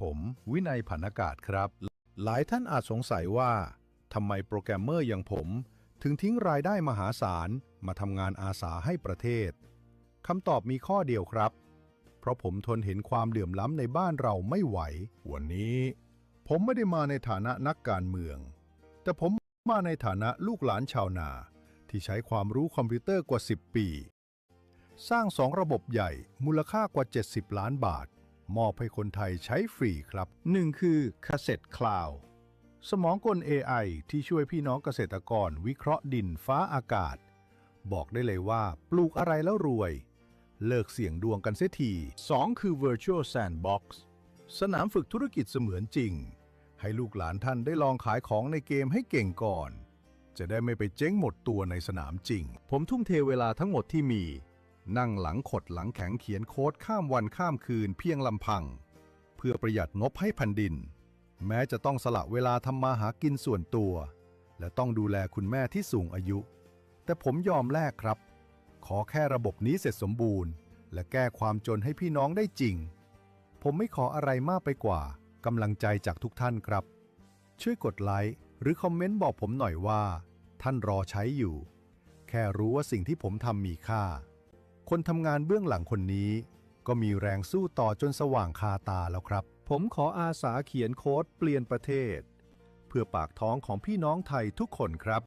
ผมวินัยผันอากาศครับ หลายท่านอาจสงสัยว่าทำไมโปรแกรมเมอร์อย่างผม ถึงทิ้งรายได้มหาศาล มาทำงานอาสาให้ประเทศคำตอบมีข้อเดียวครับ เพราะผมทนเห็นความเหลื่อมล้ำในบ้านเราไม่ไหว วันนี้ ผมไม่ได้มาในฐานะนักการเมือง แต่ผมมาในฐานะลูกหลานชาวนา ที่ใช้ความรู้คอมพิวเตอร์กว่า 10 ปี สร้างสองระบบใหญ่มูลค่ากว่า 70 ล้านบาท มอบให้คนไทยใช้ฟรีครับหนึ่งคือ Cassette Cloud สมองกล AI ที่ช่วยพี่น้องเกษตรกรวิเคราะห์ดินฟ้าอากาศ บอกได้เลยว่าปลูกอะไรแล้วรวย เลิกเสี่ยงดวงกันเสียที 2 คือ Virtual Sandbox สนามฝึกธุรกิจเสมือนจริง ให้ลูกหลานท่านได้ลองขายของในเกมให้เก่งก่อน จะได้ไม่ไปเจ๊งหมดตัวในสนามจริง ผมทุ่มเทเวลาทั้งหมดที่มี นั่งหลังขดหลังแข็งเขียนโค้ดข้ามวันข้ามคืนเพียงลำพัง เพื่อประหยัดงบให้แผ่นดิน แม้จะต้องสละเวลาทำมาหากินส่วนตัว และต้องดูแลคุณแม่ที่สูงอายุ แต่ผมยอมแลกครับ ขอแค่ระบบนี้เสร็จสมบูรณ์ และแก้ความจนให้พี่น้องได้จริง ผมไม่ขออะไรมากไปกว่ากำลังใจจากทุกท่านครับ ช่วยกดไลค์หรือคอมเมนต์บอกผมหน่อยว่า ท่านรอใช้อยู่ แค่รู้ว่าสิ่งที่ผมทำมีค่า คนทำงานเบื้องหลังคนนี้ ก็มีแรงสู้ต่อจนสว่างคาตาแล้วครับ ผมขออาสาเขียนโค้ดเปลี่ยนประเทศ เพื่อปากท้องของพี่น้องไทยทุกคนครับ